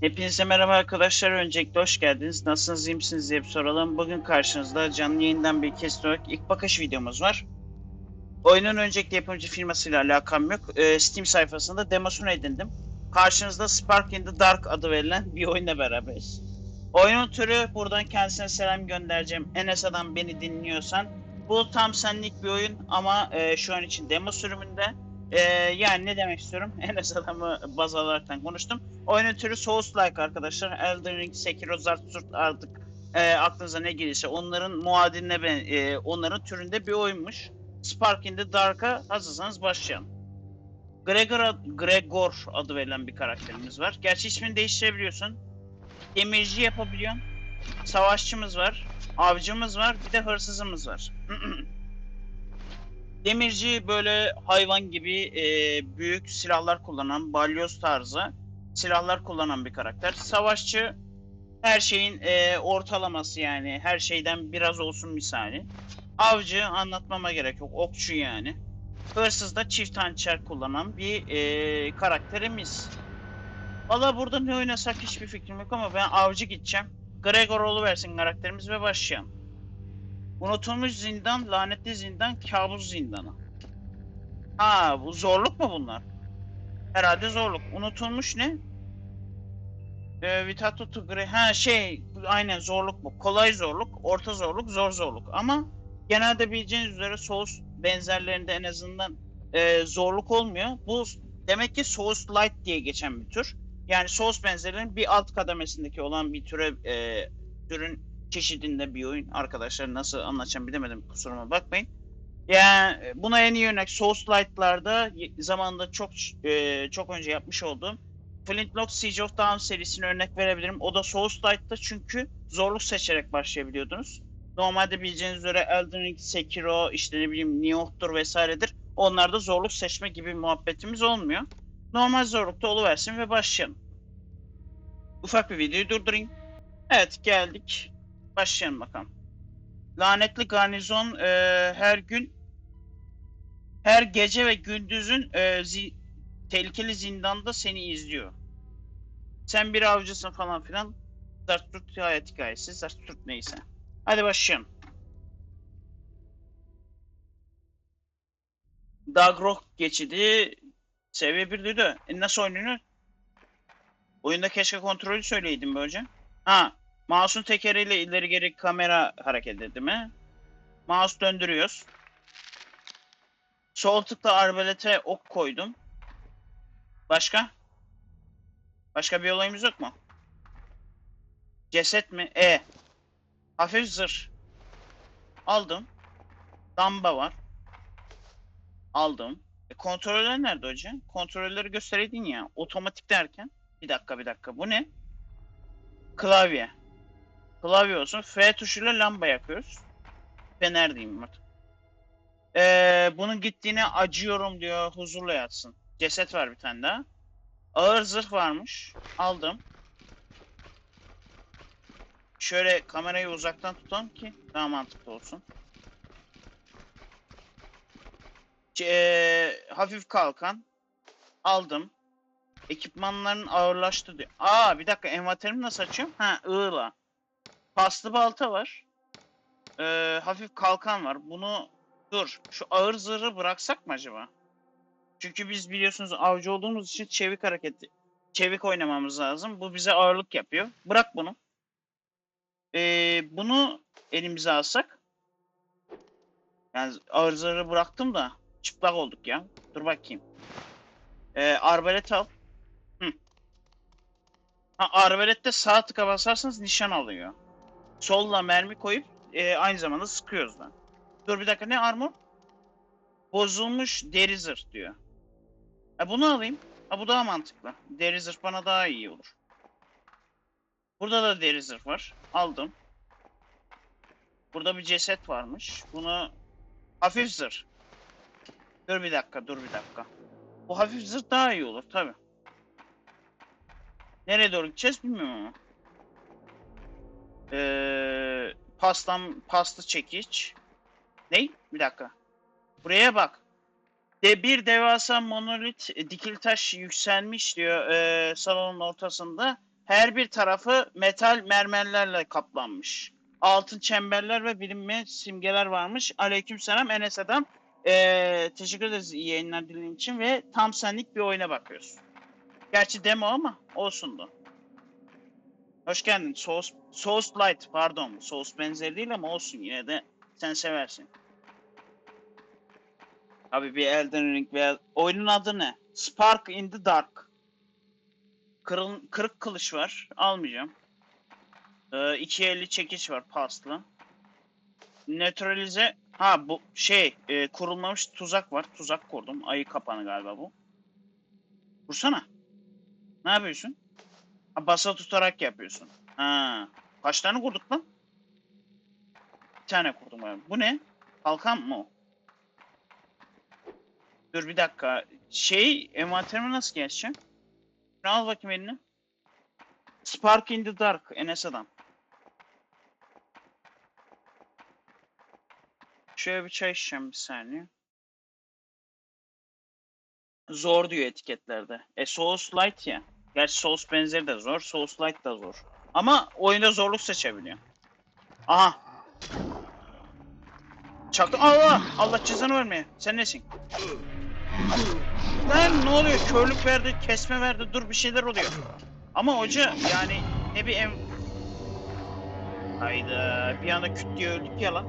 Hepinize merhaba arkadaşlar. Öncelikle hoş geldiniz. Nasılsınız, iyi misiniz diye bir soralım. Bugün karşınızda canlı yayından bir kesit olarak ilk bakış videomuz var. Oyunun öncelikle yapımcı firmasıyla alakam yok. Ee, Steam sayfasında demosunu edindim. Karşınızda Spark in the Dark adı verilen bir oyunla beraberiz. Oyunun türü, buradan kendisine selam göndereceğim. Enesa'dan beni dinliyorsan. Bu tam senlik bir oyun ama e, şu an için demo sürümünde. E, yani ne demek istiyorum? Enes adamı baz alaraktan konuştum. Oyunun türü Souls-like arkadaşlar. Elden Ring, Sekiro, Zartsurt artık e, aklınıza ne gelirse onların muadiline ben, e, onların türünde bir oyunmuş. Spark in the Dark'a hazırsanız başlayalım. Gregor, Gregor adı verilen bir karakterimiz var. Gerçi ismini değiştirebiliyorsun. Demirci yapabiliyorsun. Savaşçımız var. Avcımız var. Bir de hırsızımız var. Demirci böyle hayvan gibi e, büyük silahlar kullanan, balyoz tarzı silahlar kullanan bir karakter. Savaşçı her şeyin e, ortalaması yani her şeyden biraz olsun misali. Avcı anlatmama gerek yok. Okçu yani. Hırsız da çift hançer kullanan bir e, karakterimiz. Valla burada ne oynasak hiçbir fikrim yok ama ben avcı gideceğim. Gregor versin karakterimiz ve başlayalım. Unutulmuş zindan, lanetli zindan, kabus zindanı. Ha bu zorluk mu bunlar? Herhalde zorluk. Unutulmuş ne? Ee, Vitato to Gre- Ha şey aynen zorluk bu. Kolay zorluk, orta zorluk, zor zorluk. Ama genelde bileceğiniz üzere Souls benzerlerinde en azından e, zorluk olmuyor. Bu demek ki Souls Light diye geçen bir tür. Yani Souls benzerlerinin bir alt kademesindeki olan bir türe e, türün çeşidinde bir oyun. Arkadaşlar nasıl anlatacağım bilemedim kusuruma bakmayın. Yani e, buna en iyi örnek Souls Light'larda y- zamanında çok e, çok önce yapmış olduğum Flintlock Siege of Dawn serisine örnek verebilirim. O da Souls Light'ta çünkü zorluk seçerek başlayabiliyordunuz. Normalde bileceğiniz üzere Elden Ring, Sekiro, işte ne bileyim Nioh'tur vesairedir. Onlarda zorluk seçme gibi muhabbetimiz olmuyor. Normal zorlukta oluversin ve başlayalım. Ufak bir videoyu durdurayım. Evet geldik. Başlayalım bakalım. Lanetli garnizon e, her gün her gece ve gündüzün e, zi- tehlikeli zindanda seni izliyor. Sen bir avcısın falan filan. Zartürk hayat hikayesi. Zartürk neyse. Hadi başlayalım. Dagrok geçidi seviye 1 dedi. E nasıl oynuyor? Oyunda keşke kontrolü söyleyeydim hocam. Ha, mouse'un tekeriyle ileri geri kamera hareket etti mi? Mouse döndürüyoruz. Sol tıkla arbalete ok koydum. Başka? Başka bir olayımız yok mu? Ceset mi? E. Hafif zırh. Aldım. Damba var. Aldım. E, kontroller nerede hocam? Kontrolleri göstereydin ya. Otomatik derken. Bir dakika bir dakika. Bu ne? Klavye. Klavye olsun. F tuşuyla lamba yakıyoruz. Fener diyeyim artık. Ee, bunun gittiğine acıyorum diyor. Huzurla yatsın. Ceset var bir tane daha. Ağır zırh varmış. Aldım. Şöyle kamerayı uzaktan tutalım ki daha mantıklı olsun. Ee, hafif kalkan. Aldım. Ekipmanların ağırlaştı diyor. Aa bir dakika envanterimi nasıl açıyorum? Ha ığla. Paslı balta var. Ee, hafif kalkan var. Bunu dur. Şu ağır zırhı bıraksak mı acaba? Çünkü biz biliyorsunuz avcı olduğumuz için çevik hareket, çevik oynamamız lazım. Bu bize ağırlık yapıyor. Bırak bunu. Ee, bunu elimize alsak. Yani ağır zırhı bıraktım da çıplak olduk ya. Dur bakayım. Ee, arbalet al. Hı. Ha, arbalette sağ tıka basarsanız nişan alıyor. Solla mermi koyup e, aynı zamanda sıkıyoruz da. Dur bir dakika ne armor? Bozulmuş deri zırh diyor. Ha, bunu alayım. Ha, bu daha mantıklı. Deri zırh bana daha iyi olur. Burada da deri zırh var. Aldım. Burada bir ceset varmış. Bunu hafif zırh. Dur bir dakika, dur bir dakika. Bu hafif zırh daha iyi olur tabi. Nereye doğru gideceğiz bilmiyorum ama. Ee, pastam, pasta çekiç. Ney? Bir dakika. Buraya bak. De bir devasa monolit e, dikili taş yükselmiş diyor e, salonun ortasında. Her bir tarafı metal mermerlerle kaplanmış. Altın çemberler ve bilinmeyen simgeler varmış. Aleykümselam Enes Adam. Ee, teşekkür ederiz iyi yayınlar dilediğin için ve tam senlik bir oyuna bakıyoruz. Gerçi demo ama olsundu. Hoş geldin. Source, Source Light pardon. Source benzeri değil ama olsun yine de sen seversin. Abi bir Elden Ring veya oyunun adı ne? Spark in the Dark. Kırıl, kırık kılıç var. Almayacağım. Ee, 250 çekiç var paslı. Neutralize ha bu şey e, kurulmamış tuzak var. Tuzak kurdum. Ayı kapanı galiba bu. Vursana. Ne yapıyorsun? Ha, basa tutarak yapıyorsun. Ha. Kaç tane kurduk lan? Bir tane kurdum abi. Bu ne? Kalkan mı o? Dur bir dakika. Şey, envanterime nasıl geçeceğim? Al bakayım eline. Spark in the Dark, Enes adam. Şöyle bir çay içeceğim bir saniye. Zor diyor etiketlerde. E Light ya. Gerçi Souls benzeri de zor, Souls Light da zor. Ama oyunda zorluk seçebiliyor. Aha. Çaktı. Allah! Allah cezanı vermeye. Sen nesin? Lan ne oluyor? Körlük verdi, kesme verdi. Dur bir şeyler oluyor. Ama hoca yani ne bir em... Hayda bir anda küt diye öldük ya lan.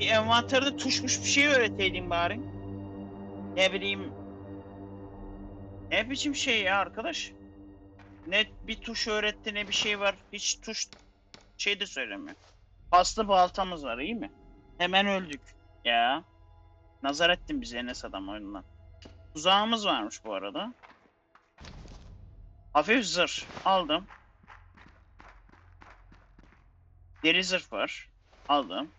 Bir envanterde tuşmuş bir şey öğreteydin bari. Ne bileyim. Ne biçim şey ya arkadaş? Ne bir tuş öğretti ne bir şey var. Hiç tuş şey de söylemiyor. Paslı baltamız var iyi mi? Hemen öldük. Ya. Nazar ettin bize Enes adam oyundan. Tuzağımız varmış bu arada. Hafif zırh aldım. Deri zırh var. Aldım.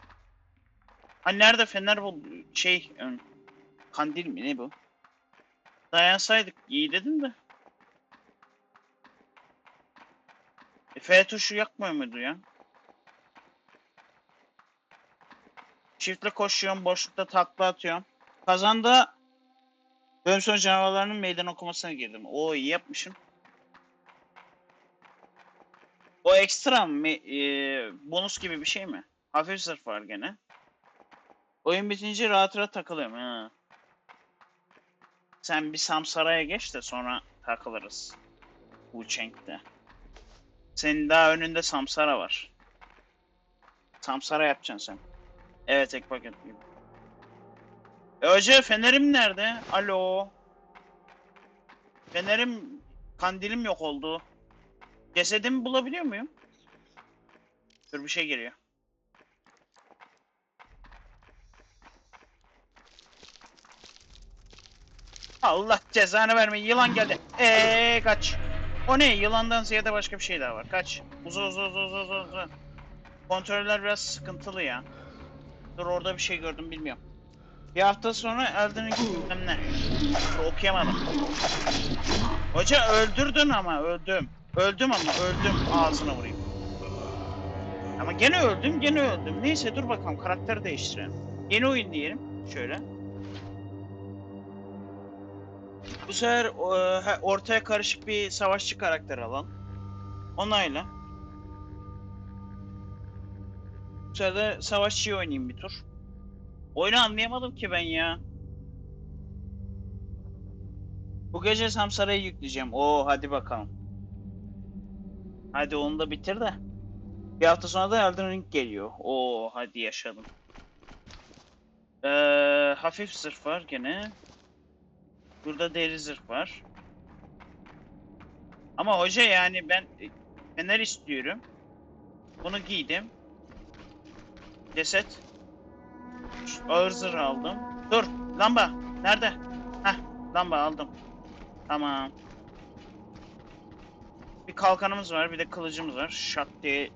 Ha nerede fener bul şey ım, kandil mi ne bu? Dayansaydık iyi dedim de. E, F tuşu yakmıyor muydu ya? Çiftle koşuyorum, boşlukta takla atıyorum. Kazanda bölüm sonu canavarlarının meydan okumasına girdim. Oo iyi yapmışım. O ekstra mı? e, bonus gibi bir şey mi? Hafif zırh var gene. Oyun bitince rahat rahat takılıyorum. Ha. Sen bir Samsara'ya geç de sonra takılırız. Wucheng'de. Senin daha önünde Samsara var. Samsara yapacaksın sen. Evet ek paket gibi. E hoca fenerim nerede? Alo. Fenerim, kandilim yok oldu. Cesedimi bulabiliyor muyum? Dur bir şey geliyor. Allah cezanı vermeyin. Yılan geldi. Eee kaç. O ne? Yılandan ziyade başka bir şey daha var. Kaç. Uza uza uza uza uza. uza. Kontroller biraz sıkıntılı ya. Dur orada bir şey gördüm bilmiyorum. Bir hafta sonra Elden Ring ne. Okuyamadım. Hoca öldürdün ama öldüm. Öldüm ama öldüm ağzına vurayım. Ama gene öldüm gene öldüm. Neyse dur bakalım karakteri değiştirelim. Yeni oyun diyelim. Şöyle. Bu sefer e, ortaya karışık bir savaşçı karakter alalım. Onayla. Bu sefer de savaşçıyı oynayayım bir tur. Oyunu anlayamadım ki ben ya. Bu gece Samsara'yı yükleyeceğim. Oo hadi bakalım. Hadi onu da bitir de. Bir hafta sonra da Elden Ring geliyor. Oo hadi yaşadım. Ee, hafif zırh var gene. Burada deri zırh var. Ama hoca yani ben e, fener istiyorum. Bunu giydim. Ceset. Ağır zırh aldım. Dur lamba nerede? Heh lamba aldım. Tamam. Bir kalkanımız var, bir de kılıcımız var. Şak diye.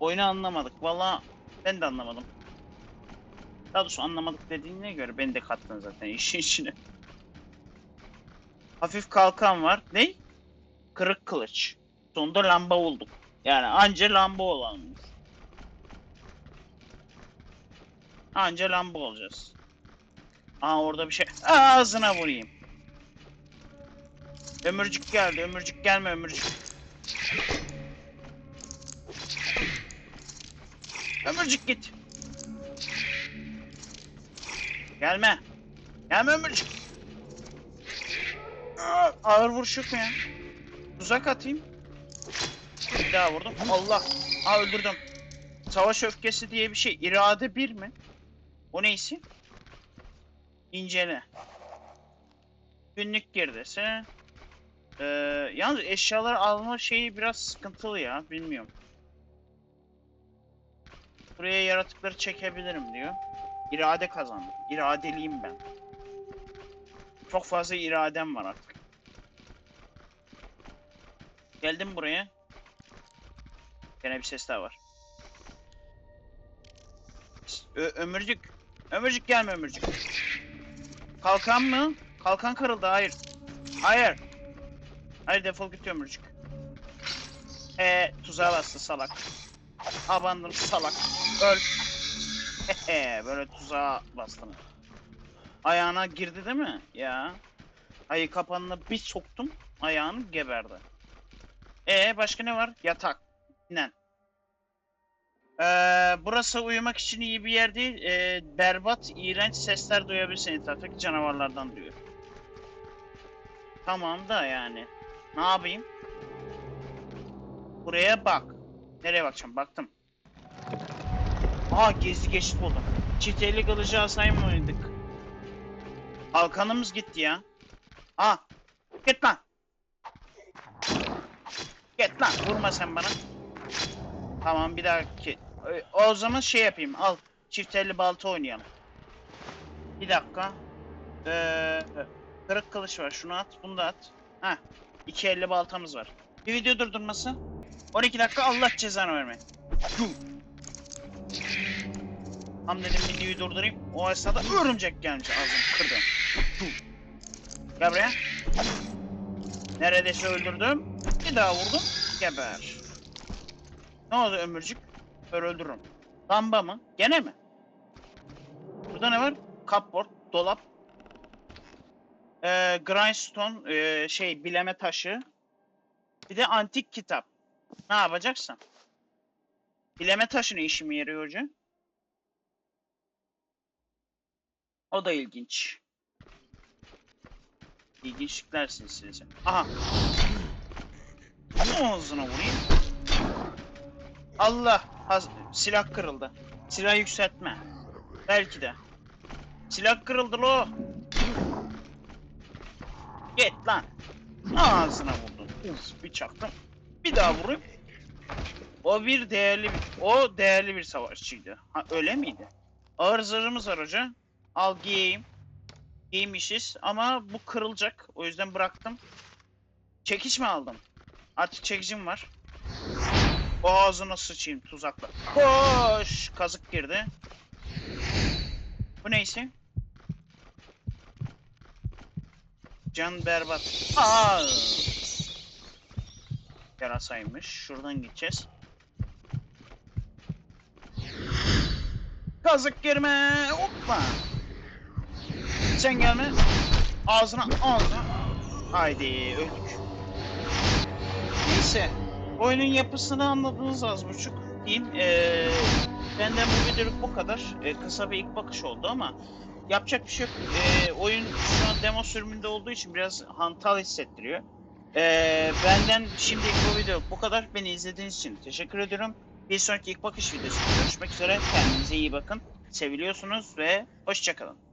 Oyunu anlamadık. Valla ben de anlamadım. Daha doğrusu anlamadık dediğine göre beni de kattın zaten işin içine. Hafif kalkan var. Ne? Kırık kılıç. Sonunda lamba bulduk. Yani anca lamba olanmış. Anca lamba olacağız. Aa orada bir şey. Aa, ağzına vurayım. Ömürcük geldi. Ömürcük gelme ömürcük. Ömürcük git. Gelme. Gelme ömürcük. Ağır vuruş mu ya? Tuzak atayım. Bir daha vurdum. Allah. Aa öldürdüm. Savaş öfkesi diye bir şey. İrade bir mi? O neysi? İncele. Günlük girdisi. Ee, yalnız eşyalar alma şeyi biraz sıkıntılı ya. Bilmiyorum. Buraya yaratıkları çekebilirim diyor. İrade kazandım. İradeliyim ben. Çok fazla iradem var artık. Geldim buraya. Gene bir ses daha var. Ö ömürcük. Ömürcük gelme ömürcük. Kalkan mı? Kalkan kırıldı. Hayır. Hayır. Hayır defol git ömürcük. Ee, tuzağa bastı salak. Abandım salak. Öl. Böyle tuzağa bastım. Ayağına girdi değil mi? Ya. Ayı kapanına bir soktum. Ayağını geberdi. Ee başka ne var? Yatak. Dinlen. Ee, burası uyumak için iyi bir yer değil. Ee, berbat, iğrenç sesler duyabilirsin etraftaki canavarlardan diyor. Tamam da yani. Ne yapayım? Buraya bak. Nereye bakacağım? Baktım. Aa gizli geçit buldum. Çift elli kılıcı asayım oynadık? Kalkanımız gitti ya. Aa. Git lan. Git lan. Vurma sen bana. Tamam bir dahaki. O- O zaman şey yapayım. Al. Çift elli balta oynayalım. Bir dakika. Ee, kırık kılıç var. Şunu at. Bunu da at. Ha. İki elli baltamız var. Bir video durdurması. 12 dakika Allah cezanı verme. Tam dedim videoyu durdurayım. O esnada örümcek gelmiş ağzım kırdım. Gel buraya. Neredeyse öldürdüm. Bir daha vurdum. Geber. Ne oldu ömürcük? Böyle öldürürüm. Lamba mı? Gene mi? Burada ne var? Cupboard, dolap. Ee, grindstone, ee, şey bileme taşı. Bir de antik kitap. Ne yapacaksın? Bileme taşı ne işime yarıyor hocam? O da ilginç. İlginçlikler silsilesi. Aha. Ağzına vurayım. Allah. haz- silah kırıldı. Silah yükseltme. Belki de. Silah kırıldı lo. Git lan. Ağzına vurdum. Uf bir çaktım. Bir daha vurayım. O bir değerli bir, o değerli bir savaşçıydı. Ha öyle miydi? Ağır zırhımız var hoca. Al giyeyim. Giymişiz ama bu kırılacak. O yüzden bıraktım. Çekiç mi aldım? Artık çekicim var. Ağzına sıçayım tuzakla. Koş! Kazık girdi. Bu neyse? Can berbat. Aa! Yarasaymış. Şuradan gideceğiz. Kazık girme. Hoppa. Sen gelme. Ağzına ağzına. Haydi öldük. Neyse. Oyunun yapısını anladınız az buçuk diyeyim. Ee, benden bu videoluk bu kadar. Ee, kısa bir ilk bakış oldu ama yapacak bir şey yok. Ee, oyun şu an demo sürümünde olduğu için biraz hantal hissettiriyor. Ee, benden şimdilik bu video bu kadar. Beni izlediğiniz için teşekkür ediyorum. Bir sonraki ilk bakış videosunda görüşmek üzere. Kendinize iyi bakın. Seviliyorsunuz ve hoşçakalın.